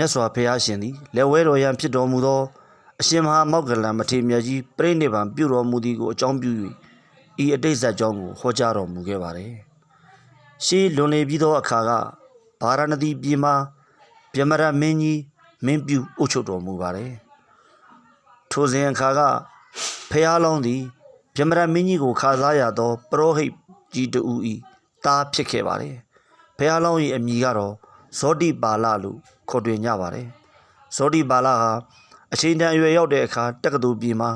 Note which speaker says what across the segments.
Speaker 1: မြတ်စွာဘုရားရှင်သည်လက်ဝဲတော်ရန်ဖြစ်တော်မူသောအရှင်မဟာမောက္ကလံမထေရမြတ်ကြီးပြိဋိဘံပြုတော်မူသည်ကိုအကြောင်းပြု၍ဤအတိတ်ဇတ်ကြောင်းကိုဟောကြားတော်မူခဲ့ပါတယ်။ရှေးလွန်လေပြီးသောအခါကဗာရာဏသီပြည်မှာဗျမရမင်းကြီးမင်းပြုအုပ်ချုပ်တော်မူပါတယ်။ထိုစဉ်အခါကဖះလောင်းသည်ဗျမရမင်းကြီးကိုခါစားရသောပရောဟိတ်ကြီးတူဤသားဖြစ်ခဲ့ပါတယ်။ဖះလောင်း၏အမည်ကတော့ ဇောတိပါလလို့ခေါ်တွင်ကြပါတယ်။ဇောတိပါလဟာအချိန်တန်အရွယ်ရောက်တဲ့အခါတက္ကသိုလ်ပြည်မှာ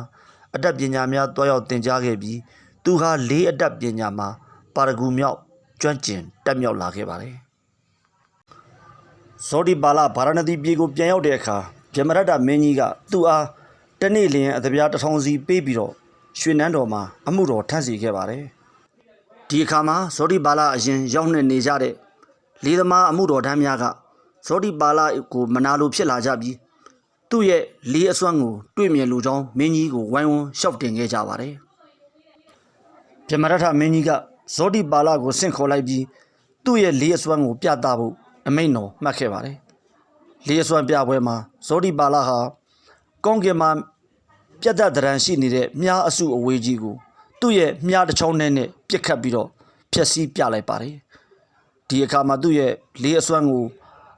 Speaker 1: အတတ်ပညာများတွားရောက်သင်ကြားခဲ့ပြီးသူဟာလေးအတတ်ပညာမှာပါရဂူမြောက်ကျွမ်းကျင်တက်မြောက်လာခဲ့ပါတယ်။ဇောတိပါလဗာရာဏသီပြည်ကိုပြန်ရောက်တဲ့အခါဗြဟ္မရတ္တမင်းကြီးကသူ့အားတနေ့လျင်အသပြားတစ်ထောင်စီပေးပြီးတော့ရွှေနန်းတော်မှာအမှုတော်ထမ်းစီခဲ့ပါတယ်။ဒီအခါမှာဇောတိပါလအရင်ရောက်နေနေကြတဲ့ လေးသမားအမှုတော်ထမ်းများကဇောတိပါလကိုမနာလိုဖြစ်လာကြပြီးသူ့ရဲ့လေးအစွမ်းကိုတွေ့မြင်လူကြောင်းမင်းကြီးကိုဝိုင်းဝန်းရှောက်တင်ခဲ့ကြပါတယ်။ပြမရထမင်းကြီးကဇောတိပါလကိုဆင့်ခေါ်လိုက်ပြီးသူ့ရဲ့လေးအစွမ်းကိုပြသဖို့အမိန့်တော်မှတ်ခဲ့ပါတယ်။လေးအစွမ်းပြပွဲမှာဇောတိပါလဟာကောင်းကင်မှာပြတ်သက်တရံရှိနေတဲ့မြားအစုအဝေးကြီးကိုသူ့ရဲ့မြားတစ်ချောင်းနဲ့နဲ့ပြစ်ခတ်ပြီးတော့ဖျက်ဆီးပြလိုက်ပါတယ်။ ဒီအခါမှာသူ့ရဲ့လေးအစွမ်းကို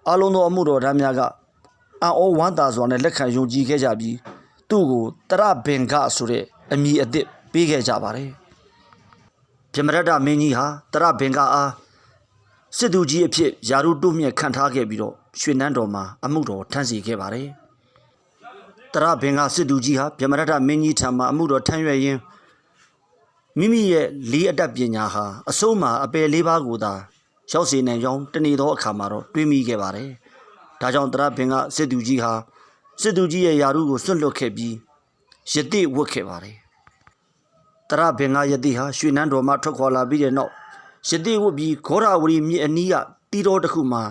Speaker 1: အလုံးသောအမှုတော်ထမ်းများကအံ့ဩဝမ်းသာစွာနဲ့လက်ခံယုံကြည်ခဲ့ကြပြီးသူ့ကိုတရဘင်္ဂဆိုတဲ့အမည်အသစ်ပေးခဲ့ကြပါတယ်။ပြမရတ္တမင်းကြီးဟာတရဘင်္ဂအားစစ်သူကြီးအဖြစ်ယာရုတုမြင့်ခံထားခဲ့ပြီးတော့ရွှေနန်းတော်မှာအမှုတော်ထမ်းစီခဲ့ပါတယ်။တရဘင်္ဂစစ်သူကြီးဟာပြမရတ္တမင်းကြီးထံမှာအမှုတော်ထမ်းရွက်ရင်းမိမိရဲ့လေးအတတ်ပညာဟာအစိုးမှာအပယ်လေးပါးကိုသာ ရောက်စေနိုင်ကြောင်းတနေ့သောအခါမှာတော့တွေးမိခဲ့ပါတယ်။ဒါကြောင့်တရဘင်္ဂစစ်သူကြီးဟာစစ်သူကြီးရဲ့ယာရုကိုစွန့်လွတ်ခဲ့ပြီးယတိဝတ်ခဲ့ပါတယ်။တရဘင်္ဂယတိဟာရွှေနန်းတော်မှထွက်ခွာလာပြီးတဲ့နောက်ယတိဝတ်ပြီးဂေါရဝရီမြေအနီးကတီတော်တစ်ခုမှာ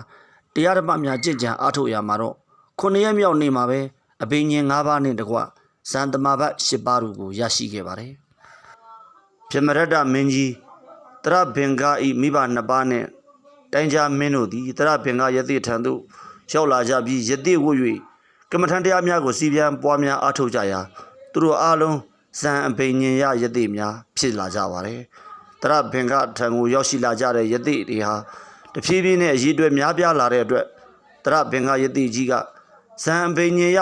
Speaker 1: တရားဓမ္မများကြင်ကြံအားထုတ်ရမှာတော့ခုနှစ်ရက်မြောက်နေ့မှာပဲအဘိညာဉ်၅ပါးနဲ့တကွဇန်တမာဘတ်၈ပါးတို့ကိုရရှိခဲ့ပါတယ်။ပြမရတ္တမင်းကြီးတရဘင်္ဂဤမိဘနှစ်ပါးနဲ့ တိုင်းကြားမင်းတို့သည်တရဘင်္ဂယတိထံသို့ရောက်လာကြပြီးယတိဝတ်၍ကမ္မထန်တရားများကိုစီပြန်ပွားများအားထုတ်ကြရာသူတို့အားလုံးဇန်အဘိညာဉ်ရယတိများဖြစ်လာကြပါတယ်။တရဘင်္ဂထံကိုရောက်ရှိလာကြတဲ့ယတိတွေဟာတဖြည်းဖြည်းနဲ့အရေးအတွက်များပြားလာတဲ့အတွက်တရဘင်္ဂယတိကြီးကဇန်အဘိညာဉ်ရ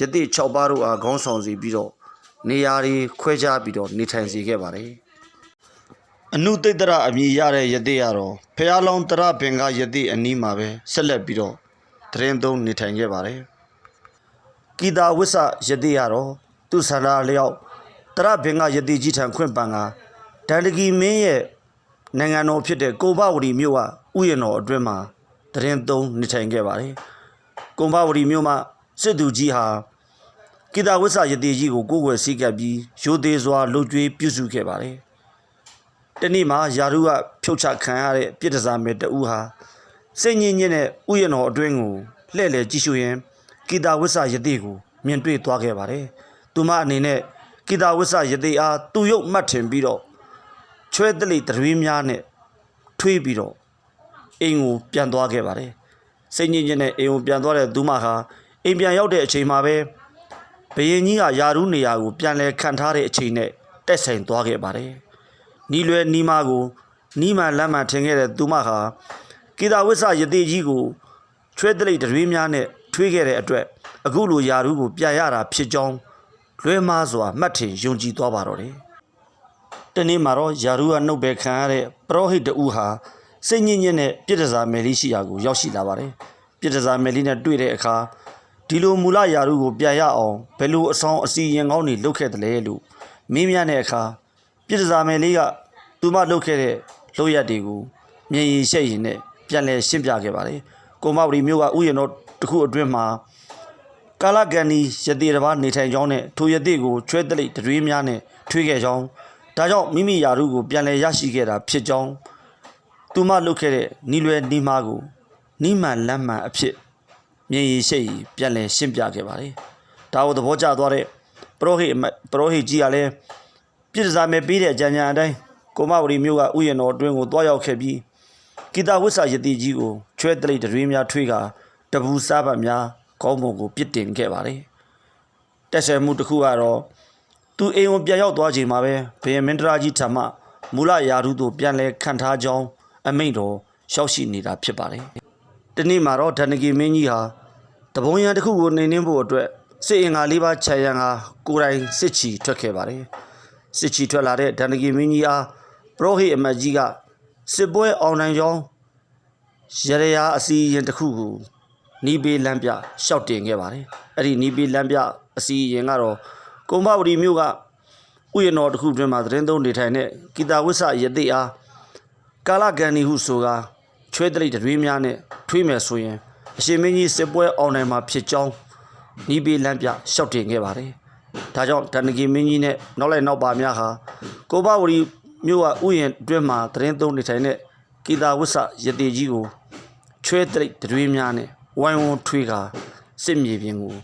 Speaker 1: ယတိ6ပါးတို့အားခေါင်းဆောင်စီပြီးတော့နေရာတွေခွဲခြားပြီးတော့နေထိုင်စေခဲ့ပါတယ်။ အနုသိတ္တရအမည်ရတဲ့ယတိကတော့ဖះလောင်းတရဘင်္ဂယတိအနီးမှာပဲဆက်လက်ပြီးတော့တရင်သုံးနေထိုင်ခဲ့ပါတယ်။ကိတာဝိဆယတိကတော့သူဆန္ဒလျောက်တရဘင်္ဂယတိကြီးထံခွင့်ပန်ကဒန္တကီမင်းရဲ့နိုင်ငံတော်ဖြစ်တဲ့ကိုဘဝတီမြို့ကဥယျာဉ်တော်အတွင်းမှာတရင်သုံးနေထိုင်ခဲ့ပါတယ်။ကိုဘဝတီမြို့မှာစစ်သူကြီးဟာကိတာဝိဆယတိကြီးကိုကိုယ်ွယ်စည်းကပ်ပြီးရိုသေစွာလှုပ်ကြွေးပြုစုခဲ့ပါတယ်။ တနေ့မှာယာရုကဖြုတ်ချခံရတဲ့ပြစ်ဒဇာမေတဦးဟာစိတ်ညစ်ညစ်နဲ့ဥယျာဉ်တော်အတွင်းကိုလှည့်လည်ကြည့်ရှုရင်းကိတာဝိဆယတိကိုမြင်တွေ့သွားခဲ့ပါတယ်။သူမအနေနဲ့ကိတာဝိဆယတိအားသူ့ရုပ်မှတ်ထင်ပြီးတော့ချွဲတလိတရွေးများနဲ့ထွေးပြီးတော့အိမ်ကိုပြန်သွားခဲ့ပါတယ်။စိတ်ညစ်ညစ်နဲ့အိမ်ကိုပြန်သွားတဲ့သူမဟာအိမ်ပြန်ရောက်တဲ့အချိန်မှာပဲဘယင်ကြီးကယာရုနေရာကိုပြန်လဲခံထားတဲ့အချိန်နဲ့တက်ဆိုင်သွားခဲ့ပါတယ်။ နီလွယ်နီမာကိုနီးမှန်လမ်းမှန်ထင်ခဲ့တဲ့သူမဟာကိတာဝိဆယတိကြီးကိုချွဲတလိတရွေးများနဲ့ထွေးခဲ့တဲ့အတွက်အခုလိုယာရုကိုပြန်ရတာဖြစ်ကြောင်းလွဲမားစွာမှတ်ထင်ယုံကြည်သွားပါတော့တယ်။တနေ့မှာတော့ယာရုကနှုတ်ပဲခံရတဲ့ပရောဟိတ်တူဟာစိတ်ညစ်ညစ်နဲ့ပြစ်ဒဇာမယ်လေးရှိရာကိုရောက်ရှိလာပါတယ်။ပြစ်ဒဇာမယ်လေးနဲ့တွေ့တဲ့အခါဒီလိုမူလယာရုကိုပြန်ရအောင်ဘယ်လိုအဆောင်အစီရင်ကောင်းတွေလုပ်ခဲ့တယ်လဲလို့မင်းများတဲ့အခါပြစ်ဒဇာမယ်လေးက သူမလုပ်ခဲ့တဲ့လုပ်ရက်တွေကိုမြင်ရင်ရှက်ရင်နဲ့ပြန်လဲရှင်းပြခဲ့ပါတယ်။ကိုမဝတီမျိုးကဥယျာဉ်တော်တစ်ခုအတွင်းမှာကာလကန်ဒီယတိတစ်ပါးနေထိုင်ကြောင်းနဲ့ထိုယတိကိုချွဲတလိတရွေးများနဲ့ထွေးခဲ့ကြောင်းဒါကြောင့်မိမိယာရုကိုပြန်လည်ရရှိခဲ့တာဖြစ်ကြောင်းသူမလုပ်ခဲ့တဲ့နီလွယ်နီမာကိုနီးမှန်လမ်းမှန်အဖြစ်မြင်ရရှိရပြန်လည်ရှင်းပြခဲ့ပါတယ်ဒါကိုသဘောကျသွားတဲ့ပရောဟိတ်အမတ်ပရောဟိတ်ကြီးကလည်းပြည်စားမဲ့ပြီးတဲ့အကြံဉာဏ်အတိုင်း ကိုမဝရီမျိုးကဥယျာဉ်တော်အတွင်းကိုတွားရောက်ခဲ့ပြီးဂီတာဝိဆာယတိကြီးကိုချွဲတလိတရွေးများထွေးကတတပူစားပတ်များကောင်းပုံကိုပြစ်တင်ခဲ့ပါတယ်တက်ဆယ်မှုတစ်ခုကတော့သူအိမ်ဝင်ပြန်ရောက်သွားချိန်မှာပဲဘယင်မင်းတရာကြီးထံမှမူလယာရုသို့ပြန်လဲခံထားကြောင်းအမိန့်တော်ရောက်ရှိနေတာဖြစ်ပါတယ်ဒီနေ့မှာတော့ဒဏ္ဍကီမင်းကြီးဟာတဘုံရံတစ်ခုကိုနှိမ်နှင်းဖို့အတွက်စစ်အင်္ဂါလေးပါးခြံရံဟာကိုယ်တိုင်စစ်ချီထွက်ခဲ့ပါတယ်စစ်ချီထွက်လာတဲ့ဒဏ္ဍကီမင်းကြီးအား ပရောဟိတ်အမတ်ကြီးကစစ်ပွဲအောင်နိုင်ကြောင်းရရရာအစီအရင်တစ်ခုကိုနီးပေးလမ်းပြရှောက်တင်ခဲ့ပါတယ်အဲ့ဒီနီးပေးလမ်းပြအစီအရင်ကတော့ကုံဘဝတီမြို့ကဥယျာဉ်တော်တစ်ခုတွင်မှာသတင်းသုံးနေထိုင်တဲ့ဂီတာဝိဆယတိအားကာလကန်နီဟုဆိုကာချွဲတလိတ်တွေးများနဲ့ထွေးမယ်ဆိုရင်အရှင်မင်းကြီးစစ်ပွဲအောင်နိုင်မှာဖြစ်ကြောင်းနီးပေးလမ်းပြရှောက်တင်ခဲ့ပါတယ်ဒါကြောင့်တဏ္ဍကီမင်းကြီးနဲ့နောက်လိုက်နောက်ပါများဟာကိုဘဝတီ မြို့ကဥယျာဉ်တွင်မှာသတင်းသုံးနေထိုင်တဲ့ဂီတာဝိဆယတိကြီးကိုချွဲတိတ်တွေးများနဲ့ဝိုင်းဝန်းထွေးကာစစ်မြေပြင်ကို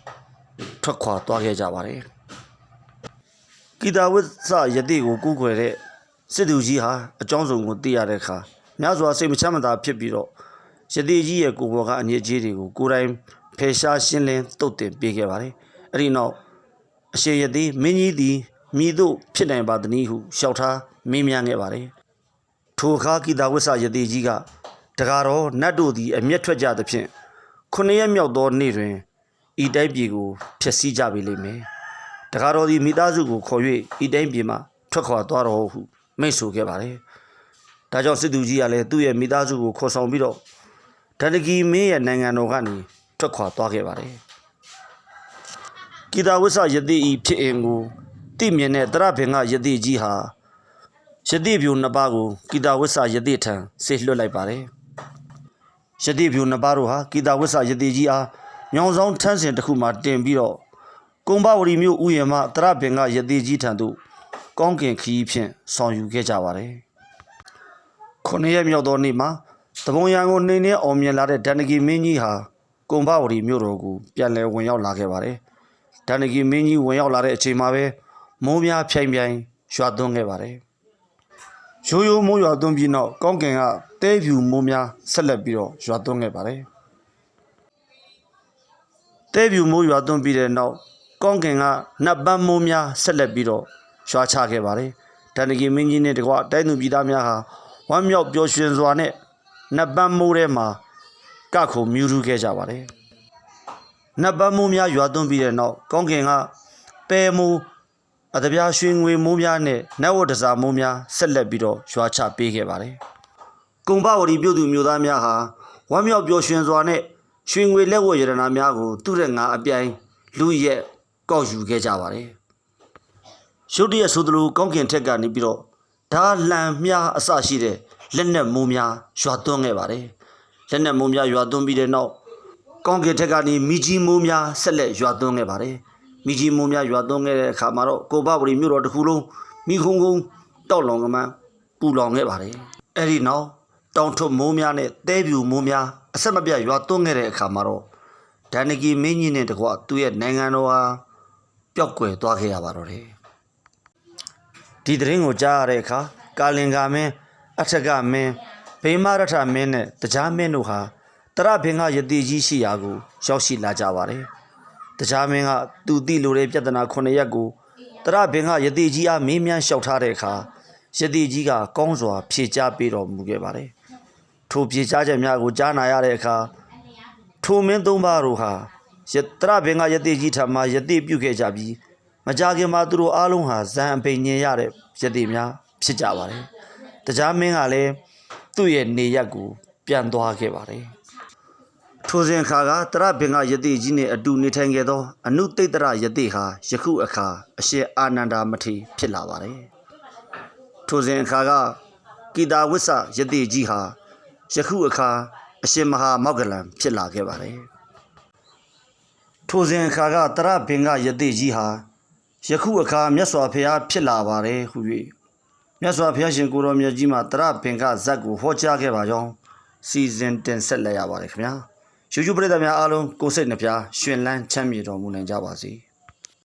Speaker 1: ထွက်ခွာသွားခဲ့ကြပါတယ်။ဂီတာဝိဆယတိကိုကူးခွယ်တဲ့စစ်သူကြီးဟာအကြောင်းစုံကိုသိရတဲ့အခါများစွာစိတ်မချမ်းမသာဖြစ်ပြီးတော့ယတိကြီးရဲ့ကိုယ်ပေါ်ကအညစ်အကြေးတွေကိုကိုယ်တိုင်ဖယ်ရှားရှင်းလင်းတုတ်တင်ပေးခဲ့ပါတယ်။အဲ့ဒီနောက်အရှင်ယတိမင်းကြီးသည် မိတို့ဖြစ်နိုင်ပါသည်ဟုလျှောက်ထားမင်းများခဲ့ပါတယ်။ထိုအခါဂီတာဝိဆယတိကြီးကတကားတော့နတ်တို့သည်အမျက်ထွက်ကြသဖြင့်ခုနှစ်ရက်မြောက်သောနေ့တွင်ဤတိုင်းပြည်ကိုဖျက်ဆီးကြပြီလိမ့်မယ်တကားတော်သည်မိသားစုကိုခေါ်၍ဤတိုင်းပြည်မှထွက်ခွာသွားတော်ဟုမိန့်ဆိုခဲ့ပါတယ်ဒါကြောင့်စစ်သူကြီးကလည်းသူ့ရဲ့မိသားစုကိုခေါ်ဆောင်ပြီးတော့ဒန္တကီမင်းရဲ့နိုင်ငံတော်ကနေထွက်ခွာသွားခဲ့ပါတယ်ဂီတာဝိဆယတိဤဖြစ်အင်ကို တိမြင်တဲ့တရဘင်ကယတိကြီးဟာယတိပြူနှစ်ပါးကိုဂီတာဝိဆယတိထံဆေလွှတ်လိုက်ပါတယ်။ယတိပြူနှစ်ပါးတို့ဟာဂီတာဝိဆယတိကြီးအားညောင်ဆောင်ထန်းစင်တစ်ခုမှတင်ပြီးတော့ကုံဘဝရီမြို့ဥယျာဉ်မှတရပင်ကယတိကြီးထံသို့ကောင်းကင်ခီးဖြင့်ဆောင်ယူခဲ့ကြပါတယ်။ခုနှစ်ရက်မြောက်သောနေ့မှာတပုံရံကိုနှိမ်နှင်းအောင်မြင်လာတဲ့ဒန္နဂီမင်းကြီးဟာကုံဘဝရီမြို့တော်ကိုပြန်လည်ဝင်ရောက်လာခဲ့ပါတယ်။ဒန္နဂီမင်းကြီးဝင်ရောက်လာတဲ့အချိန်မှာပဲ မိုးများဖြိုင်ဖြိုင်ရွာသွန်းခဲ့ပါတယ်။ရိုးရိုးမိုးရွာသွန်းပြီးနောက်ကောင်းကင်ကတဲဖြူမိုးများဆက်လက်ပြီးတော့ရွာသွန်းခဲ့ပါတယ်။တဲဖြူမိုးရွာသွန်းပြီးတဲ့နောက်ကောင်းကင်ကနတ်ပန်းမိုးများဆက်လက်ပြီးတော့ရွာချခဲ့ပါတယ်။တန်တကီမင်းကြီးနဲ့တကွတိုင်းသူပြည်သားများဟာဝမ်းမြောက်ပျော်ရွှင်စွာနဲ့နတ်ပန်းမိုးထဲမှာကခုန်မြူးထူးခဲ့ကြပါတယ်။နတ်ပန်းမိုးများရွာသွန်းပြီးတဲ့နောက်ကောင်းကင်ကပဲမိုး အတပြားရွှေငွေမိုးများနဲ့နတ်ဝတ်တစားမိုးများဆက်လက်ပြီးတော့ရွာချပေးခဲ့ပါတယ်။ကုံပဝရီပြုတ်သူမျိုးသားများဟာဝမ်းမြောက်ပျော်ရွှင်စွာနဲ့ရွှေငွေလက်ဝတ်ရတနာများကိုသူ့ရဲ့ငါအပြိုင်လူရက်ကောက်ယူခဲ့ကြပါတယ်။ရုတ်တရက်ဆိုသလိုကောင်းကင်ထက်ကနေပြီးတော့ဓာလှန်မြားအစရှိတဲ့လက်နက်မိုးများရွာသွန်းခဲ့ပါတယ်။လက်နက်မိုးများရွာသွန်းပြီးတဲ့နောက်ကောင်းကင်ထက်ကနေမိကြီးမိုးများဆက်လက်ရွာသွန်းခဲ့ပါတယ်။ မိကြီးမိုးများရွာသွန်းခဲ့တဲ့အခါမှာတော့ကိုဘဝရီမြို့တော်တစ်ခုလုံးမိခုံခုံတောက်လောင်ကမှန်းပူလောင်ခဲ့ပါတယ်။အဲ့ဒီနောက်တောင်ထွတ်မိုးများနဲ့တဲပြူမိုးများအဆက်မပြတ်ရွာသွန်းခဲ့တဲ့အခါမှာတော့ဒန်နဂီမင်းကြီးနဲ့တကွသူ့ရဲ့နိုင်ငံတော်ဟာပျောက်ကွယ်သွားခဲ့ရပါတော့တယ်။ဒီသတင်းကိုကြားရတဲ့အခါကာလင်္ကာမင်းအထက်ကမင်းဗိမာရထမင်းနဲ့တရားမင်းတို့ဟာတရဘင်္ဂယတိကြီးရှိရာကိုရောက်ရှိလာကြပါတယ်။ တရားမင်းကသူတိလိုတဲ့ပြဿနာ9ရက်ကိုတရဘင်္ဂယတိကြီးအားမေးမြန်းလျှောက်ထားတဲ့အခါယတိကြီးကကောင်းစွာ ဖြေကြားပေးတော်မူခဲ့ပါတယ်။ထိုဖြေကြားချက်များကိုကြားနာရတဲ့အခါထိုမင်းသုံးပါးတို့ဟာယတရဘင်္ဂယတိကြီးထံမှယတိပြုခဲ့ကြပြီးမကြခင်မှာသူတို့အားလုံးဟာဇံအပိန်ညင်ရတဲ့ယတိများဖြစ်ကြပါတယ်။တရားမင်းကလည်းသူ့ရဲ့နေရက်ကိုပြန်သွားခဲ့ပါတယ်။ ထိုစဉ်အခါကတရဘင်္ဂယတိကြီးနှင့်အတူနေထိုင်ခဲ့သောအနုသိတ္တရယတိဟာယခုအခါအရှင်အာနန္ဒာမထေရဖြစ်လာပါတယ်။ထိုစဉ်အခါကကိတာဝိဆယတိကြီးဟာယခုအခါအရှင်မဟာမောက္ကလံဖြစ်လာခဲ့ပါတယ်။ထိုစဉ်အခါကတရဘင်္ဂယတိကြီးဟာယခုအခါမြတ်စွာဘုရားဖြစ်လာပါတယ်ဟု၍မြတ်စွာဘုရားရှင်ကိုရောမြတ်ကြီးမှာတရဘင်္ဂဇတ်ကိုဟောကြားခဲ့ပါကြောင်းစီစဉ်တင်ဆက်လိုက်ရပါတယ်ခင်ဗျာ YouTube ပရိသတ်များအားလုံးကိုယ်စိတ်နှပြရွှင်လန်းချမ်းမြေတော်မူနိုင်ကြပါစေ။